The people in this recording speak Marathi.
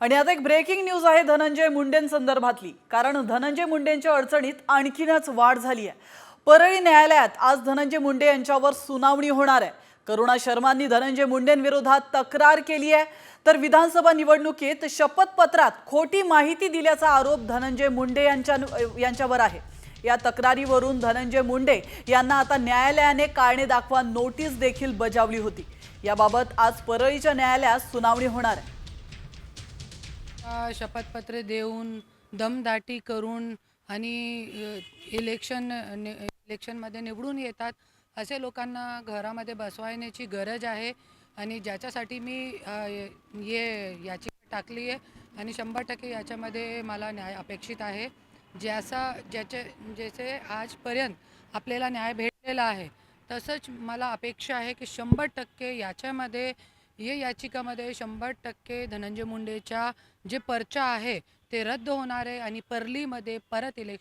आणि आता एक ब्रेकिंग न्यूज आहे धनंजय मुंडेंसंदर्भातली कारण धनंजय मुंडेंच्या अडचणीत आणखीनच वाढ झाली आहे परळी न्यायालयात आज धनंजय मुंडे यांच्यावर सुनावणी होणार आहे. करुणा शर्मांनी धनंजय मुंडेंविरोधात तक्रार केली आहे. तर विधानसभा निवडणुकीत शपथपत्रात खोटी माहिती दिल्याचा आरोप धनंजय मुंडे यांच्या यांच्यावर आहे. या तक्रारीवरून धनंजय मुंडे यांना आता न्यायालयाने कारणे दाखवा नोटीस देखील बजावली होती. याबाबत आज परळीच्या न्यायालयात सुनावणी होणार आहे. शपथपत्रे देऊन दमदाटी करून आणि इलेक्शन नि इलेक्शनमध्ये निवडून येतात असे लोकांना घरामध्ये बसवायण्याची गरज आहे आणि ज्याच्यासाठी मी ये याचिका टाकली आहे आणि शंभर टक्के याच्यामध्ये मला न्याय अपेक्षित आहे. ज्याचा ज्याचे ज्याचे आजपर्यंत आपल्याला न्याय भेटलेला आहे तसंच मला अपेक्षा आहे की शंभर टक्के याच्यामध्ये या याचिकामध्ये शंभर टक्के धनंजय मुंडेच्या जे पर्चा आहे ते रद्द होणार आहे आणि परलीमध्ये परत इलेक्शन